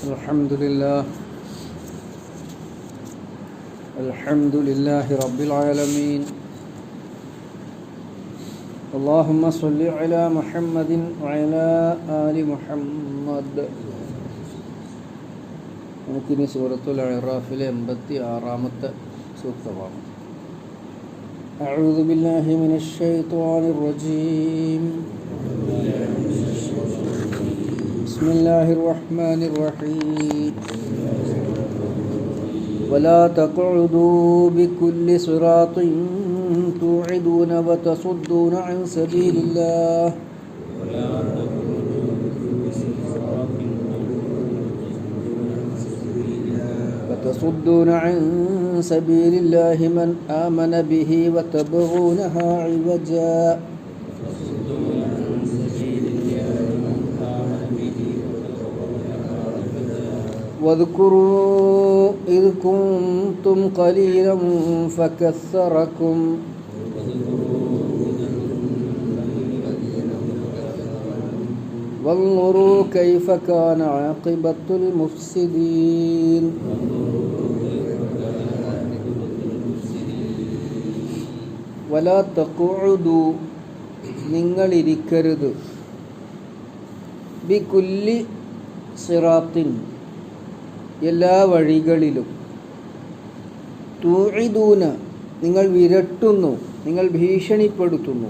الحمد لله الحمد لله رب العالمين اللهم صل على محمد وعلى آل محمد നമുക്കിനി സൂറത്തുൽ അറാഫിലെ എൺപത്തി ആറാമത്തെ സൂക്തമാണ് أعوذ بالله من الشيطان الرجيم بسم الله الرحمن الرحيم. ولا تقعدوا بكل صراط توعدون وتصدون عن سبيل الله. وتصدون عن سبيل الله من آمن به وتبغونها عوجا. واذكروا إذ كنتم قليلا فكثركم وانظروا كيف كان عاقبة المفسدين ولا تقعدوا നിങ്ങളിരിക്കരുത് ബികുല്ലി സിറാത്തിൻ എല്ലാ വഴികളിലും. തൂഴിദൂന നിങ്ങൾ വിരട്ടുന്നു നിങ്ങൾ ഭീഷണിപ്പെടുത്തുന്നു.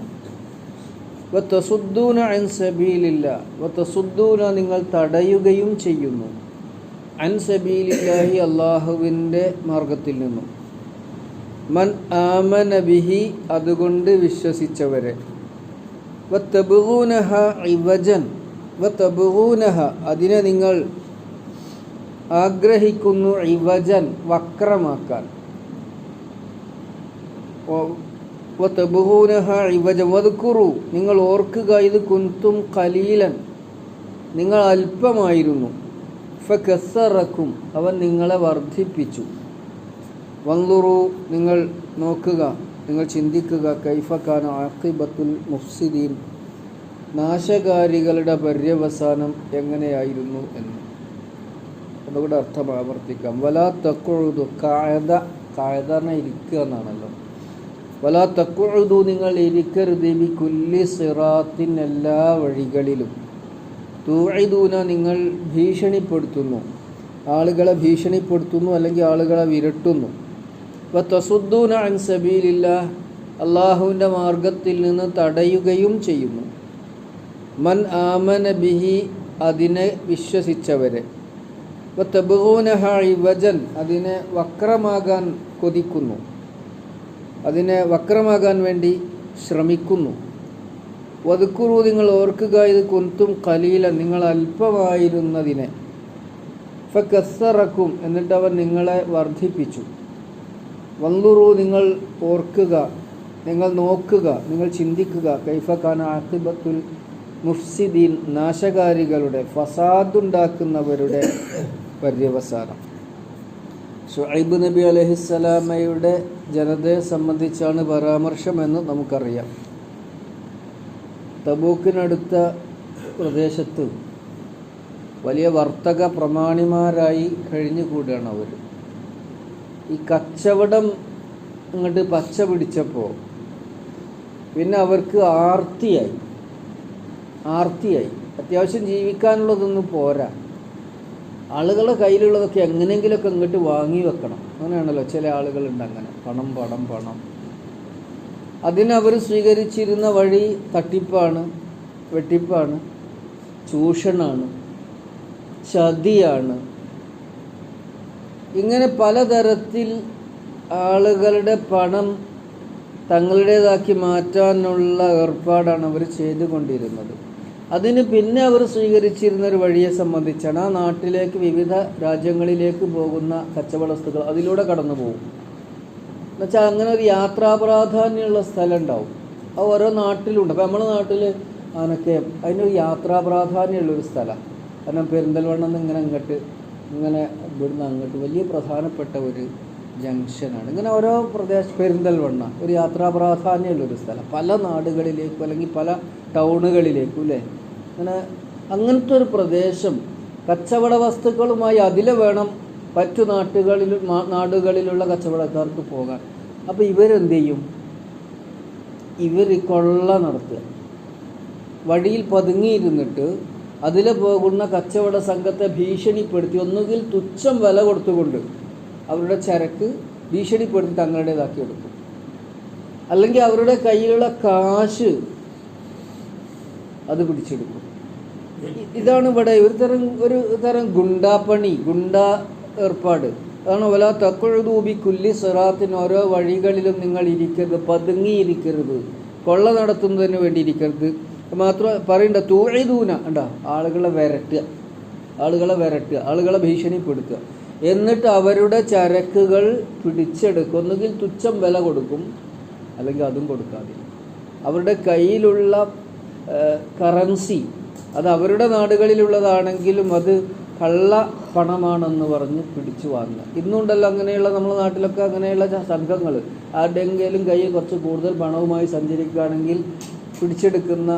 വത്തസുദ്ദൂന അൻ സബീലില്ല വത്തസുദ്ദൂന നിങ്ങൾ തടയുകയും ചെയ്യുന്നു. അൻ സബീലില്ലാഹി അള്ളാഹുവിന്റെ മാർഗത്തിൽ നിന്നും. മൻ ആമന ബിഹി അതുകൊണ്ട് വിശ്വസിച്ചവരെ. വത്തബുഹൂനഹ ഇവജൻ വത്തബുഹൂനഹ അതിനെ നിങ്ങൾ ആഗ്രഹിക്കുന്നു ഇവജൻ വക്രമാക്കാൻ. വതുക്കുറു നിങ്ങൾ ഓർക്കുക ഇത് കുന്തും കലീലൻ നിങ്ങൾ അല്പമായിരുന്നു. ഫെസറക്കും അവൻ നിങ്ങളെ വർദ്ധിപ്പിച്ചു. വന്നുറു നിങ്ങൾ നോക്കുക നിങ്ങൾ ചിന്തിക്കുക കൈഫക്കാന ആക്കിബത്തുൽ മുഫ്സിദീൻ നാശകാരികളുടെ പര്യവസാനം എങ്ങനെയായിരുന്നു എന്ന്. അതുകൂടെ അർത്ഥം ആവർത്തിക്കാം. വലാ തക്കുഴുതു കായത കായതാന ഇരിക്കുക എന്നാണല്ലോ. വലാ തക്കുഴുതു നിങ്ങൾ ഇരിക്കരുത് ബി കുല്ലി സിറാത്തിൻ എല്ലാ വഴികളിലും. തൂഴിദൂന നിങ്ങൾ ഭീഷണിപ്പെടുത്തുന്നു. ആളുകളെ ഭീഷണിപ്പെടുത്തുന്നു അല്ലെങ്കിൽ ആളുകളെ വിരട്ടുന്നു. വ തസുദ്ദൂന അൻ സബീലില്ല അള്ളാഹുവിന്റെ മാർഗത്തിൽ നിന്ന് തടയുകയും ചെയ്യുന്നു. മൻ ആമന ബിഹി അതിനെ വിശ്വസിച്ചവരെ. ഇവജൻ അതിനെ വക്രമാകാൻ കൊതിക്കുന്നു. അതിനെ വക്രമാകാൻ വേണ്ടി ശ്രമിക്കുന്നു. വതുക്കുറു നിങ്ങൾ ഓർക്കുക ഇത് കുന്തും കലീല നിങ്ങൾ അല്പമായിരുന്നതിനെ. ഫക്കസറക്കും എന്നിട്ട് അവൻ നിങ്ങളെ വർദ്ധിപ്പിച്ചു. വന്നുറു നിങ്ങൾ ഓർക്കുക നിങ്ങൾ നോക്കുക നിങ്ങൾ ചിന്തിക്കുക കൈഫഖാന ആക്കിബത്തുൽ മുഫ്സിദീൻ നാശകാരികളുടെ ഫസാദുണ്ടാക്കുന്നവരുടെ പര്യവസാനം. ഷുഐബ് നബി അലഹിസ്സലാമയുടെ ജനതയെ സംബന്ധിച്ചാണ് പരാമർശമെന്ന് നമുക്കറിയാം. തബൂക്കിനടുത്ത പ്രദേശത്ത് വലിയ വർത്തക പ്രമാണിമാരായി കഴിഞ്ഞുകൂടുകയാണ് അവർ ഈ കച്ചവടം അങ്ങോട്ട് പച്ച പിടിച്ചപ്പോൾ പിന്നെ അവർക്ക് ആർത്തിയായി. ആർത്തിയായി. അത്യാവശ്യം ജീവിക്കാനുള്ളതൊന്നും പോരാ. ആളുകളുടെ കയ്യിലുള്ളതൊക്കെ എങ്ങനെയെങ്കിലുമൊക്കെ ഇങ്ങോട്ട് വാങ്ങി വെക്കണം. അങ്ങനെയാണല്ലോ ചില ആളുകളുണ്ട് അങ്ങനെ. പണം പണം പണം. അതിനവർ സ്വീകരിച്ചിരുന്ന വഴി തട്ടിപ്പാണ് വെട്ടിപ്പാണ് ചൂഷണമാണ് ചതിയാണ്. ഇങ്ങനെ പലതരത്തിൽ ആളുകളുടെ പണം തങ്ങളുടേതാക്കി മാറ്റാനുള്ള ഏർപ്പാടാണ് അവർ ചെയ്തുകൊണ്ടിരുന്നത്. അതിന് പിന്നെ അവർ സ്വീകരിച്ചിരുന്ന ഒരു വഴിയെ സംബന്ധിച്ചാണ് ആ നാട്ടിലേക്ക് വിവിധ രാജ്യങ്ങളിലേക്ക് പോകുന്ന കച്ചവട വസ്തുക്കൾ അതിലൂടെ കടന്നു പോകും. എന്നുവെച്ചാൽ അങ്ങനെ ഒരു യാത്രാ പ്രാധാന്യമുള്ള സ്ഥലം ഉണ്ടാവും അത് ഓരോ നാട്ടിലുണ്ട്. അപ്പോൾ നമ്മുടെ നാട്ടിൽ അതിനൊക്കെ അതിനൊരു യാത്രാ പ്രാധാന്യമുള്ളൊരു സ്ഥലം. കാരണം പെരിന്തൽമണ്ണ നിന്ന് ഇങ്ങനെ അങ്ങോട്ട് ഇങ്ങനെ ഇവിടുന്ന് അങ്ങോട്ട് വലിയ പ്രധാനപ്പെട്ട ഒരു ജംഗ്ഷനാണ്. ഇങ്ങനെ ഓരോ പ്രദേശ പെരിന്തൽവണ്ണ ഒരു യാത്രാ പ്രാധാന്യമുള്ളൊരു സ്ഥലം. പല നാടുകളിലേക്കും അല്ലെങ്കിൽ പല ടൗണുകളിലേക്കും അല്ലേ? അങ്ങനെ അങ്ങനത്തെ ഒരു പ്രദേശം കച്ചവട വസ്തുക്കളുമായി അതിലെ വേണം മറ്റു നാട്ടുകളിൽ നാടുകളിലുള്ള കച്ചവടക്കാർക്ക് പോകാൻ. അപ്പോൾ ഇവരെന്ത് ചെയ്യും? ഇവർ കൊള്ള നടത്തുക. വഴിയിൽ പതുങ്ങിയിരുന്നിട്ട് അതിലെ പോകുന്ന കച്ചവട സംഘത്തെ ഭീഷണിപ്പെടുത്തി ഒന്നുകിൽ തുച്ഛം വില കൊടുത്തുകൊണ്ട് അവരുടെ ചരക്ക് ഭീഷണിപ്പെടുത്തി തങ്ങളുടേതാക്കി എടുക്കും. അല്ലെങ്കിൽ അവരുടെ കയ്യിലുള്ള കാശ് അത് പിടിച്ചെടുക്കും. ഇതാണ് ഇവിടെ ഒരു തരം ഒരു തരം ഗുണ്ടാപ്പണി ഗുണ്ടാ ഏർപ്പാട്. അതാണ് വല തക്കുഴുതൂബി കുല്ലി സിറാത്തിന് ഓരോ വഴികളിലും നിങ്ങൾ ഇരിക്കരുത് പതുങ്ങിയിരിക്കരുത് കൊള്ള നടത്തുന്നതിന് വേണ്ടി ഇരിക്കരുത്. മാത്രം പറയണ്ട തൂഴിതൂന ഉണ്ടാ ആളുകളെ വരട്ടുക ആളുകളെ വരട്ടുക ആളുകളെ ഭീഷണിപ്പെടുത്തുക. എന്നിട്ട് അവരുടെ ചരക്കുകൾ പിടിച്ചെടുക്കും. ഒന്നുകിൽ തുച്ഛം വില കൊടുക്കും അല്ലെങ്കിൽ അതും കൊടുക്കാതെ. അവരുടെ കയ്യിലുള്ള കറൻസി. അത് അവരുടെ നാടുകളിലുള്ളതാണെങ്കിലും അത് കള്ള പണമാണെന്ന് പറഞ്ഞ് പിടിച്ചു വാങ്ങുക. ഇന്നുണ്ടല്ലോ അങ്ങനെയുള്ള നമ്മുടെ നാട്ടിലൊക്കെ അങ്ങനെയുള്ള സംഘങ്ങൾ. ആരുടെയെങ്കിലും കയ്യിൽ കുറച്ച് കൂടുതൽ പണവുമായി സഞ്ചരിക്കുകയാണെങ്കിൽ പിടിച്ചെടുക്കുന്ന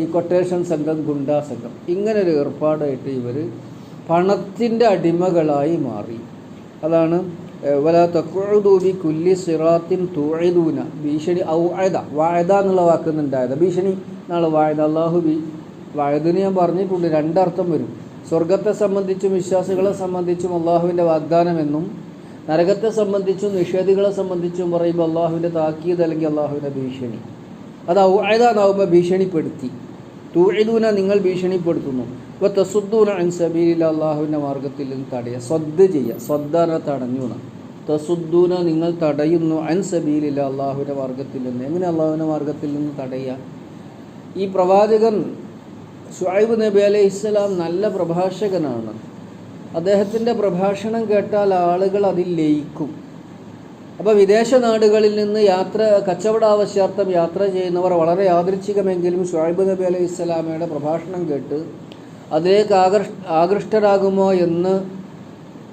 ഈ കൊട്ടേഷൻ സംഘം ഗുണ്ടാ സംഘം. ഇങ്ങനൊരു ഏർപ്പാടായിട്ട് ഇവർ പണത്തിന്റെ അടിമകളായി മാറി. അതാണ് വല തക്കുഴുതൂബി കുല്ലി സിറാത്തിൻ തൂഴിദൂന ഭീഷണി ഔഅദ വായത എന്നുള്ള വാക്കുന്നുണ്ടായത്. ഭീഷണി എന്നാണ് വായത അള്ളാഹു ബി വായതിന് ഞാൻ പറഞ്ഞിട്ടുണ്ട്. രണ്ടർത്ഥം വരും. സ്വർഗത്തെ സംബന്ധിച്ചും വിശ്വാസികളെ സംബന്ധിച്ചും അള്ളാഹുവിന്റെ വാഗ്ദാനമെന്നും നരകത്തെ സംബന്ധിച്ചും നിഷേധികളെ സംബന്ധിച്ചും പറയുമ്പോൾ അള്ളാഹുവിന്റെ താക്കീത് അല്ലെങ്കിൽ അള്ളാഹുവിന്റെ ഭീഷണി. അത് ഔഅദാന്നാവുമ്പോൾ ഭീഷണിപ്പെടുത്തി. തൂഴിദൂന നിങ്ങൾ ഭീഷണിപ്പെടുത്തുന്നു. ഇപ്പോൾ തസുദ്ദൂന അൻസബീലില്ല അള്ളാഹുവിന്റെ മാർഗത്തിൽ നിന്ന് തടയുക സ്വദ് ചെയ്യുക സ്വദ്ദാന തടഞ്ഞു തസുദ്ദൂന നിങ്ങൾ തടയുന്നു അൻസബീലില്ല അള്ളാഹുവിന്റെ മാർഗത്തിൽ നിന്ന്. എങ്ങനെ അള്ളാഹുവിന്റെ മാർഗത്തിൽ നിന്ന് തടയുക? ഈ പ്രവാചകൻ ഷുഹൈബ് നബി അലൈഹി ഇസ്ലാം നല്ല പ്രഭാഷകനാണ്. അദ്ദേഹത്തിന്റെ പ്രഭാഷണം കേട്ടാൽ ആളുകൾ അതിൽ ലയിക്കും. അപ്പോൾ വിദേശ നാടുകളിൽ നിന്ന് യാത്ര കച്ചവട ആവശ്യാർത്ഥം യാത്ര ചെയ്യുന്നവർ വളരെ യാദൃച്ഛികമെങ്കിലും ഷുഹൈബ് നബി അലൈഹി ഇസ്ലാമയുടെ പ്രഭാഷണം കേട്ട് അതിലേക്ക് ആകർഷ ആകൃഷ്ടരാകുമോ എന്ന്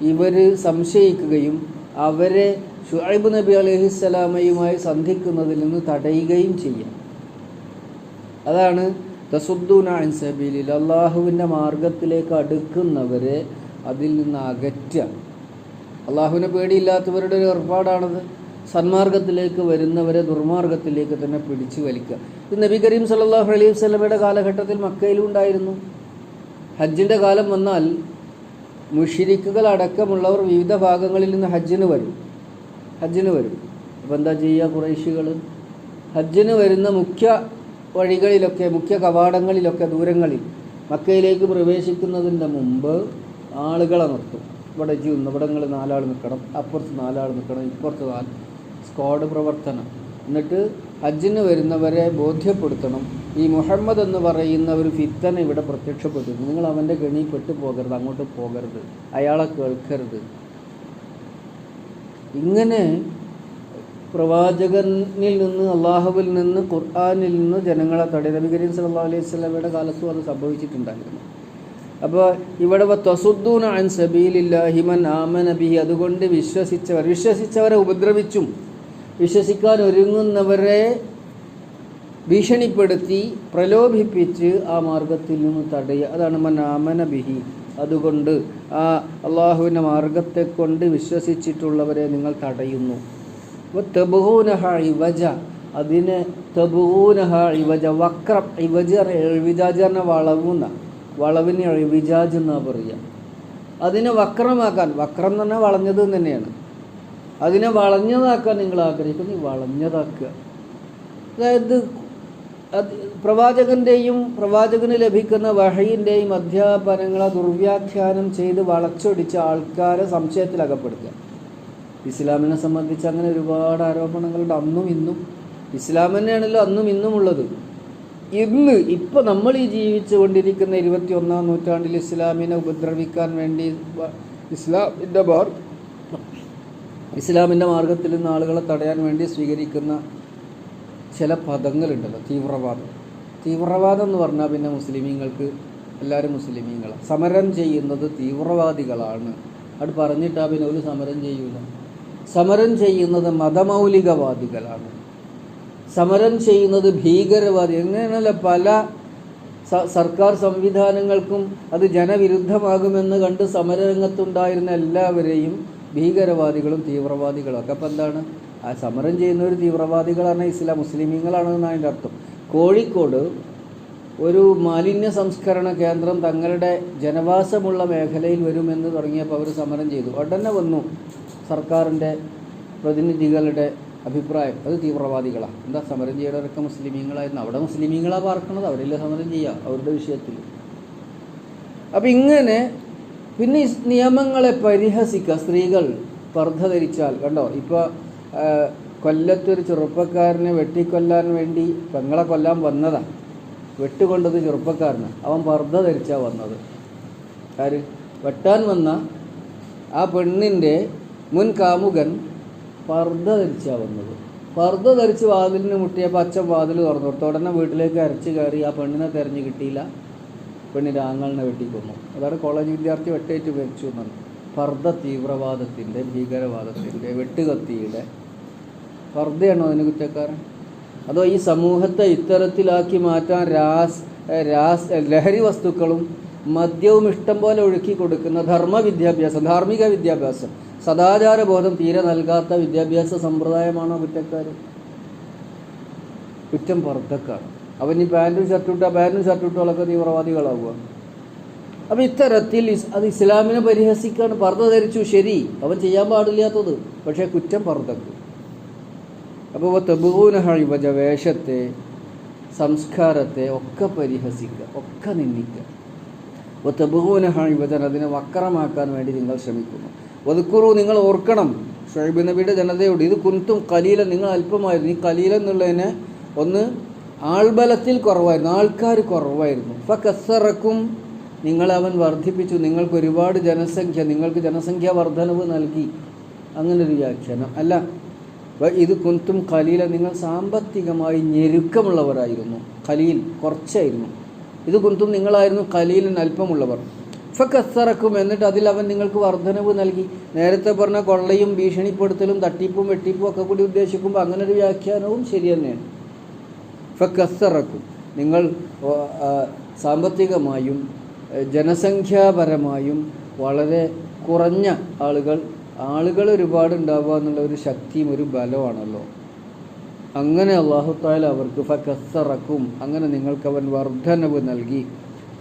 ഇവർ സംശയിക്കുകയും അവരെ ഷുഹൈബ് നബി അലഹിസ്സലാമയുമായി സന്ധിക്കുന്നതിൽ നിന്ന് തടയുകയും ചെയ്യാം. അതാണ് തസുദ്ദൂന അൻ സബീലിൽ. അള്ളാഹുവിന്റെ മാർഗത്തിലേക്ക് അടുക്കുന്നവരെ അതിൽ നിന്ന് അകറ്റുക. അള്ളാഹുവിനെ പേടിയില്ലാത്തവരുടെ ഒരു ഏർപ്പാടാണത്. സന്മാർഗത്തിലേക്ക് വരുന്നവരെ ദുർമാർഗത്തിലേക്ക് തന്നെ പിടിച്ചു വലിക്കുക. ഇത് നബി കരീം സല്ലാഹു അലൈഹി വസല്ലമയുടെ കാലഘട്ടത്തിൽ മക്കയിലും ഉണ്ടായിരുന്നു. ഹജ്ജിന്റെ കാലം വന്നാൽ മുഷിരിക്കുകൾ അടക്കമുള്ളവർ വിവിധ ഭാഗങ്ങളിൽ നിന്ന് ഹജ്ജിന് വരും. ഹജ്ജിന് വരും. അപ്പോൾ എന്താ ചെയ്യുക കുറേശികൾ ഹജ്ജിന് വരുന്ന മുഖ്യ വഴികളിലൊക്കെ മുഖ്യ കവാടങ്ങളിലൊക്കെ ദൂരങ്ങളിൽ മക്കയിലേക്ക് പ്രവേശിക്കുന്നതിന്റെ മുമ്പ് ആളുകളെ നിർത്തും. ഇവിടെ ചെയ്യുന്നു ഇവിടെ നിങ്ങൾ നാലാൾ നിൽക്കണം അപ്പുറത്ത് നാലാൾ നിൽക്കണം ഇപ്പുറത്ത് നാല് സ്ക്വാഡ് പ്രവർത്തനം. എന്നിട്ട് ഹജ്ജിന് വരുന്നവരെ ബോധ്യപ്പെടുത്തണം. ഈ മുഹമ്മദ് എന്ന് പറയുന്ന ഒരു ഫിത്തന ഇവിടെ പ്രത്യക്ഷപ്പെട്ടിരുന്നു നിങ്ങൾ അവന്റെ ഗണി പെട്ടു പോകരുത് അങ്ങോട്ട് പോകരുത് അയാളെ കേൾക്കരുത്. ഇങ്ങനെ പ്രവാചകനിൽ നിന്ന് അള്ളാഹുവിൽ നിന്ന് ഖുർആാനിൽ നിന്ന് ജനങ്ങളെ തടയ നബി കരീം സല്ലല്ലാഹു അലൈഹി സ്വലമയുടെ കാലത്തും അത് സംഭവിച്ചിട്ടുണ്ടായിരുന്നു. അപ്പോൾ ഇവിടെ തസുദ്ദൂൻ അൻ സബീലില്ലാഹി മൻ ആമന ബിഹി അതുകൊണ്ട് വിശ്വസിച്ചവർ വിശ്വസിച്ചവരെ ഉപദ്രവിച്ചും വിശ്വസിക്കാൻ ഒരുങ്ങുന്നവരെ ഭീഷണിപ്പെടുത്തി പ്രലോഭിപ്പിച്ച് ആ മാർഗത്തിൽ നിന്ന് തടയുക അതാണ് മനാമനബിഹി ബിഹി. അതുകൊണ്ട് ആ അള്ളാഹുവിന്റെ മാർഗത്തെ കൊണ്ട് വിശ്വസിച്ചിട്ടുള്ളവരെ നിങ്ങൾ തടയുന്നു. അപ്പോൾ തെബുഹൂനഹ ഇവജ. അതിനെ തെബുഹൂനഹ ഇവജ. വക്രം ഇവജ എഴുവിജാജ് പറഞ്ഞ വളവുന്ന വളവിനെ എഴുവിജാജ് എന്നാ പറയുക. അതിനെ വക്രമാക്കാൻ വക്രം തന്നെ വളഞ്ഞത് തന്നെയാണ്. അതിനെ വളഞ്ഞതാക്കാൻ നിങ്ങൾ ആഗ്രഹിക്കുന്നു വളഞ്ഞതാക്കുക. അതായത് അത് പ്രവാചകന്റെയും പ്രവാചകന് ലഭിക്കുന്ന വഹയിന്റെയും അധ്യാപനങ്ങളെ ദുർവ്യാഖ്യാനം ചെയ്ത് വളച്ചൊടിച്ച ആൾക്കാരെ സംശയത്തിലകപ്പെടുത്തുക. ഇസ്ലാമിനെ സംബന്ധിച്ച് അങ്ങനെ ഒരുപാട് ആരോപണങ്ങളുണ്ട്. അന്നും ഇന്നും. ഇസ്ലാം തന്നെയാണല്ലോ അന്നും ഇന്നും ഉള്ളത്. ഇന്ന് ഇപ്പം നമ്മൾ ഈ ജീവിച്ചു കൊണ്ടിരിക്കുന്ന ഇരുപത്തി ഒന്നാം നൂറ്റാണ്ടിൽ ഇസ്ലാമിനെ ഉപദ്രവിക്കാൻ വേണ്ടി ഇസ്ലാം ഇസ്ലാമിന്റെ മാർ ഇസ്ലാമിന്റെ മാർഗത്തിൽ നിന്ന് ആളുകളെ തടയാൻ വേണ്ടി സ്വീകരിക്കുന്ന ചില പദങ്ങളുണ്ടല്ലോ തീവ്രവാദം. തീവ്രവാദം എന്ന് പറഞ്ഞാൽ പിന്നെ മുസ്ലിമീങ്ങൾക്ക് എല്ലാവരും മുസ്ലിമീങ്ങളാണ് സമരം ചെയ്യുന്നത് തീവ്രവാദികളാണ്. അത് പറഞ്ഞിട്ടാ പിന്നെ ഒരു സമരം ചെയ്യൂല. സമരം ചെയ്യുന്നത് മതമൗലികവാദികളാണ്. സമരം ചെയ്യുന്നത് ഭീകരവാദി. എങ്ങനെയല്ല പല സർക്കാർ സംവിധാനങ്ങൾക്കും അത് ജനവിരുദ്ധമാകുമെന്ന് കണ്ട് സമരരംഗത്തുണ്ടായിരുന്ന എല്ലാവരെയും ഭീകരവാദികളും തീവ്രവാദികളും ഒക്കെ അപ്പം എന്താണ്? ആ സമരം ചെയ്യുന്നവർ തീവ്രവാദികളാണ് ഇസ്ലാം മുസ്ലിമീങ്ങളാണെന്നാണ് അതിന്റെ അർത്ഥം. കോഴിക്കോട് ഒരു മാലിന്യ സംസ്കരണ കേന്ദ്രം തങ്ങളുടെ ജനവാസമുള്ള മേഖലയിൽ വരുമെന്ന് തുടങ്ങിയപ്പോൾ അവർ സമരം ചെയ്തു. ഉടനെ വന്നു സർക്കാരിന്റെ പ്രതിനിധികളുടെ അഭിപ്രായം. അത് തീവ്രവാദികളാണ് എന്താ സമരം ചെയ്യണവരൊക്കെ മുസ്ലിമീങ്ങളായിരുന്നു. അവിടെ മുസ്ലിമീങ്ങളാണ് പാർക്കണത് അവരില്ല സമരം ചെയ്യുക അവരുടെ വിഷയത്തിൽ അപ്പം ഇങ്ങനെ പിന്നെ ഈ നിയമങ്ങളെ പരിഹസിക്കുക സ്ത്രീകൾ പർദ്ധ ധരിച്ചാൽ കണ്ടോ ഇപ്പോൾ കൊല്ലത്തൊരു ചെറുപ്പക്കാരനെ വെട്ടിക്കൊല്ലാൻ വേണ്ടി പെങ്ങളെ കൊല്ലാൻ വന്നതാണ് വെട്ടുകൊണ്ടത് ചെറുപ്പക്കാരന്. അവൻ പർദ്ധ ധരിച്ചാണ് വന്നത്. ആര്? വെട്ടാൻ വന്ന ആ പെണ്ണിന്റെ മുൻ കാമുകൻ പർദ്ധ ധരിച്ചാണ് വന്നത്. പർദ്ധ ധരിച്ച് വാതിലിന് മുട്ടിയപ്പോൾ അച്ഛൻ വാതിൽ തുറന്നു കൊടുത്തു. ഉടനെ വീട്ടിലേക്ക് അരച്ച് കയറി ആ പെണ്ണിനെ തെരഞ്ഞു കിട്ടിയില്ല. പെണ്ണിന്റെ ആങ്ങളിനെ വെട്ടിക്കൊന്നു അതാണ് കോളേജ് വിദ്യാർത്ഥി വെട്ടേറ്റ് മരിച്ചു എന്നാണ്. ഫർദ തീവ്രവാദത്തിന്റെ ഭീകരവാദത്തിന്റെ വെട്ടുകത്തിയുടെ ഫർദയാണോ അതിന് കുറ്റക്കാരൻ? അതോ ഈ സമൂഹത്തെ ഇത്തരത്തിലാക്കി മാറ്റാൻ രാസ് രാസ് ലഹരി വസ്തുക്കളും മദ്യവും ഇഷ്ടം പോലെ ഒഴുക്കി കൊടുക്കുന്ന ധർമ്മ വിദ്യാഭ്യാസം ധാർമ്മിക വിദ്യാഭ്യാസം സദാചാര ബോധം തീരെ നൽകാത്ത വിദ്യാഭ്യാസ സമ്പ്രദായമാണോ കുറ്റക്കാർ കുറ്റം പുറത്തേക്കാണ് അവൻ ഈ പാന്റും ഷർട്ടും ഇട്ടാൽ പാന്റും ഷർട്ടും ഇട്ടാലൊക്കെ തീവ്രവാദികളാവുക അപ്പം ഇത്തരത്തിൽ അത് ഇസ്ലാമിനെ പരിഹസിക്കാൻ പർദ്ദ ധരിച്ചു ശരി. അവൻ ചെയ്യാൻ പാടില്ലാത്തത് പക്ഷേ കുറ്റം പർദ്ദക്ക്. അപ്പോൾ തെബൂന ഹഴിവജ വേഷത്തെ സംസ്കാരത്തെ ഒക്കെ പരിഹസിക്കുക ഒക്കെ നിന്ദിക്കുക അപ്പോൾ തെബൂന ഹഴിവജൻ അതിനെ വക്രമാക്കാൻ വേണ്ടി നിങ്ങൾ ശ്രമിക്കുന്നു. ഒതുക്കുറു നിങ്ങൾ ഓർക്കണം ഷൈബ് നബിയുടെ ജനതയോട് ഇത് കുന്തും കലീല നിങ്ങൾ അല്പമായിരുന്നു. ഈ കലീല എന്നുള്ളതിനെ ഒന്ന് ആൾബലത്തിൽ കുറവായിരുന്നു ആൾക്കാർ കുറവായിരുന്നു. ഫ കസറക്കും നിങ്ങളെ അവൻ വർദ്ധിപ്പിച്ചു നിങ്ങൾക്ക് ഒരുപാട് ജനസംഖ്യ നിങ്ങൾക്ക് ജനസംഖ്യ വർധനവ് നൽകി. അങ്ങനൊരു വ്യാഖ്യാനം. അല്ല ഇത് കുന്തും ഖലീല നിങ്ങൾ സാമ്പത്തികമായി ഞെരുക്കമുള്ളവരായിരുന്നു. ഖലീൽ കുറച്ചായിരുന്നു. ഇത് കുന്തും നിങ്ങളായിരുന്നു ഖലീലൻ അല്പമുള്ളവർ. ഫക്കസറക്കും എന്നിട്ട് അതിൽ അവൻ നിങ്ങൾക്ക് വർധനവ് നൽകി. നേരത്തെ പറഞ്ഞ കൊള്ളയും ഭീഷണിപ്പെടുത്തലും തട്ടിപ്പും വെട്ടിപ്പും ഒക്കെ കൂടി ഉദ്ദേശിക്കുമ്പോൾ അങ്ങനെ ഒരു വ്യാഖ്യാനവും ശരി തന്നെയാണ്. ഫക്കസറക്കും നിങ്ങൾ സാമ്പത്തികമായും ജനസംഖ്യാപരമായും വളരെ കുറഞ്ഞ ആളുകൾ ആളുകൾ ഒരുപാട് ഉണ്ടാവുക എന്നുള്ള ഒരു ശക്തിയും ഒരു ബലമാണല്ലോ. അങ്ങനെ അള്ളാഹു താല അവർക്ക് ഫക്കസറക്കും അങ്ങനെ നിങ്ങൾക്ക് അവൻ വർധനവ് നൽകി.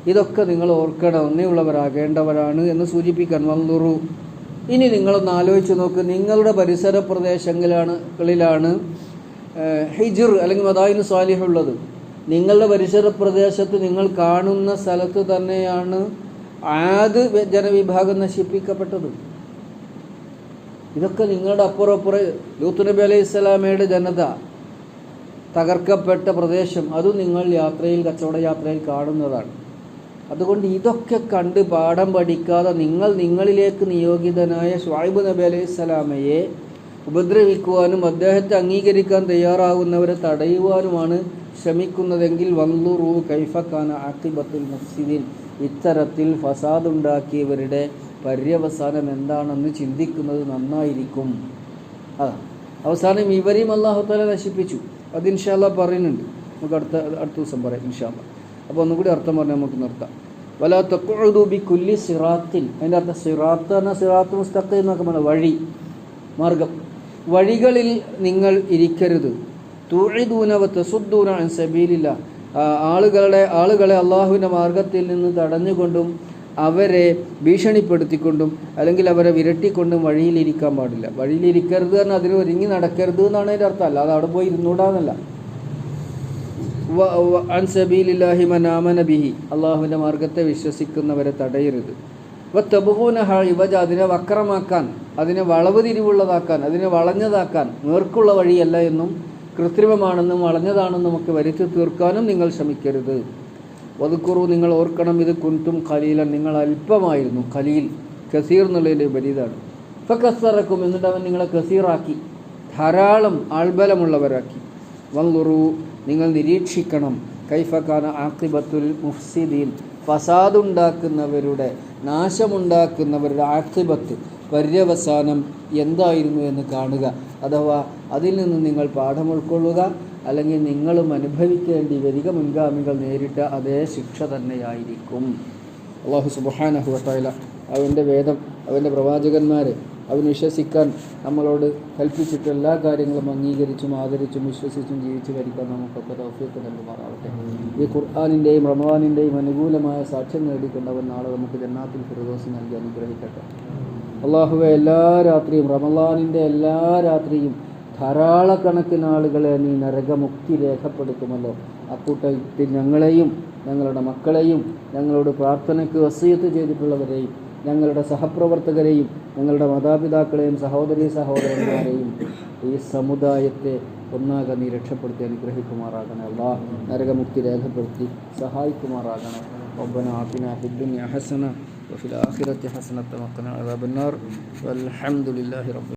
ഇതൊക്കെ നിങ്ങൾ ഓർക്കണം ഒന്നേയുള്ളവരാകേണ്ടവരാണ് എന്ന് സൂചിപ്പിക്കാൻ വന്നുറു. ഇനി നിങ്ങളൊന്ന് ആലോചിച്ച് നോക്ക് നിങ്ങളുടെ പരിസര പ്രദേശങ്ങളിലാണ് ഹിജുർ അല്ലെങ്കിൽ മദായിന് സ്വാലിഹുള്ളത് നിങ്ങളുടെ പരിസര പ്രദേശത്ത് നിങ്ങൾ കാണുന്ന സ്ഥലത്ത് തന്നെയാണ് ആദ് ജനവിഭാഗം നശിപ്പിക്കപ്പെട്ടത്. ഇതൊക്കെ നിങ്ങളുടെ അപ്പുറം അപ്പുറം ലൂത്ത് നബി അലൈഹി സ്വലാമയുടെ ജനത തകർക്കപ്പെട്ട പ്രദേശം അതും നിങ്ങൾ യാത്രയിൽ കച്ചവട യാത്രയിൽ കാണുന്നതാണ്. അതുകൊണ്ട് ഇതൊക്കെ കണ്ട് പാഠം പഠിക്കാതെ നിങ്ങൾ നിങ്ങളിലേക്ക് നിയോഗിതനായ ഷായിബ് നബി അലൈഹി സ്വലാമയെ ഉപദ്രവിക്കുവാനും അദ്ദേഹത്തെ അംഗീകരിക്കാൻ തയ്യാറാകുന്നവരെ തടയുവാനുമാണ് ശ്രമിക്കുന്നതെങ്കിൽ വന്ദുറു കൈഫക്കാന ആക്കിബത്തുൽ മുഫ്സിദീൻ. ഇത്തരത്തിൽ ഫസാദ് ഉണ്ടാക്കിയവരുടെ പര്യവസാനം എന്താണെന്ന് ചിന്തിക്കുന്നത് നന്നായിരിക്കും. അതാ. അവസാനം ഇവരെയും അള്ളാഹുത്താല നശിപ്പിച്ചു. അത് ഇൻഷാല്ല പറയുന്നുണ്ട്. നമുക്ക് അടുത്ത അടുത്ത ദിവസം പറയാം ഇൻഷാല്ല അപ്പോൾ ഒന്നുകൂടി അർത്ഥം പറഞ്ഞാൽ നമുക്ക് നിർത്താം. വല തൊക്കുഴുതൂബി കുല്ലി സിറാത്തിൻ. അതിന്റെ അർത്ഥം സിറാത്ത് എന്നാൽ സിറാത്ത് മുസ്തഖ് എന്നൊക്കെ പറഞ്ഞാൽ വഴി മാർഗം. വഴികളിൽ നിങ്ങൾ ഇരിക്കരുത്. തൂഴിദൂനവ തെസുദ്ദൂന സബീലില്ല. ആളുകളുടെ ആളുകളെ അള്ളാഹുവിന്റെ മാർഗത്തിൽ നിന്ന് തടഞ്ഞുകൊണ്ടും അവരെ ഭീഷണിപ്പെടുത്തിക്കൊണ്ടും അല്ലെങ്കിൽ അവരെ വിരട്ടിക്കൊണ്ടും വഴിയിലിരിക്കാൻ പാടില്ല. വഴിയിലിരിക്കരുത് എന്ന് അതിന് ഒരുങ്ങി നടക്കരുത് എന്നാണ് അതിന്റെ അർത്ഥം. അല്ലാതെ അവിടെ പോയി ഇരുന്നൂടാന്നല്ല ബിഹി. അള്ളാഹുവിന്റെ മാർഗത്തെ വിശ്വസിക്കുന്നവരെ തടയരുത്. വ തെബുഹൂന ഇവജ അതിനെ വക്രമാക്കാൻ അതിനെ വളവ് തിരിവുള്ളതാക്കാൻ അതിനെ വളഞ്ഞതാക്കാൻ നേർക്കുള്ള വഴിയല്ല എന്നും കൃത്രിമമാണെന്നും വളഞ്ഞതാണെന്നും ഒക്കെ വരുത്തി തീർക്കാനും നിങ്ങൾ ശ്രമിക്കരുത്. വതുക്കുറു നിങ്ങൾ ഓർക്കണം ഇത് കുന്തും ഖലീലൻ നിങ്ങൾ അല്പമായിരുന്നു. ഖലീൽ കസീർ എന്നുള്ളതിന്റെ വിപരീതമാണ് ഇപ്പം കസറക്കും എന്നിട്ട് അവൻ നിങ്ങളെ കസീറാക്കി ധാരാളം ആൾബലമുള്ളവരാക്കി. വന്നുറു നിങ്ങൾ നിരീക്ഷിക്കണം. കൈഫക്കാന ആക്തിബത്തുൽ മുഫ്സിദീൻ. ഫസാദുണ്ടാക്കുന്നവരുടെ നാശമുണ്ടാക്കുന്നവരുടെ ആക്ഷിപത്ത് പര്യവസാനം എന്തായിരുന്നു എന്ന് കാണുക. അഥവാ അതിൽ നിന്ന് നിങ്ങൾ പാഠം ഉൾക്കൊള്ളുക അല്ലെങ്കിൽ നിങ്ങളും അനുഭവിക്കേണ്ടി വരിക മുൻഗാമികൾ നേരിട്ട അതേ ശിക്ഷ തന്നെയായിരിക്കും. അള്ളാഹു സുബാനഹുല അവന്റെ വേദം അവന്റെ പ്രവാചകന്മാരെ അവൻ വിശ്വസിക്കാൻ നമ്മളോട് കൽപ്പിച്ചിട്ട് എല്ലാ കാര്യങ്ങളും അംഗീകരിച്ചും ആദരിച്ചും വിശ്വസിച്ചും ജീവിച്ചു ഭരിക്കാൻ നമുക്കൊക്കെ തൗഫീക്ക് നൽകുമാറാവട്ടെ. ഈ ഖുർആാനിന്റെയും റമവാനിന്റെയും അനുകൂലമായ സാക്ഷ്യം നേടിക്കൊണ്ടവൻ നാളെ നമുക്ക് ജന്നാത്തിൽ ഫിറദോസ് നൽകി അനുഗ്രഹിക്കട്ടെ. അള്ളാഹുവെ എല്ലാ രാത്രിയും റമലാനിന്റെ എല്ലാ രാത്രിയും ധാരാളക്കണക്കിന് ആളുകളെ നീ നരകമുക്തി രേഖപ്പെടുത്തുമല്ലോ. അക്കൂട്ടത്തിൽ ഞങ്ങളെയും ഞങ്ങളുടെ മക്കളെയും ഞങ്ങളോട് പ്രാർത്ഥനയ്ക്ക് വസീയത്ത് ചെയ്തിട്ടുള്ളവരെയും ഞങ്ങളുടെ സഹപ്രവർത്തകരെയും ഞങ്ങളുടെ മാതാപിതാക്കളെയും സഹോദരി സഹോദരന്മാരെയും ഈ സമുദായത്തെ ഒന്നാകെ നീ രക്ഷപ്പെടുത്തി അനുഗ്രഹിക്കുമാറാകണേ അല്ലാ നരകമുക്തി രേഖപ്പെടുത്തി സഹായിക്കുമാറാകണേ ربنا آتنا في الدنيا حسنة وفي الآخرة حسنة وقنا عذاب النار والحمد لله رب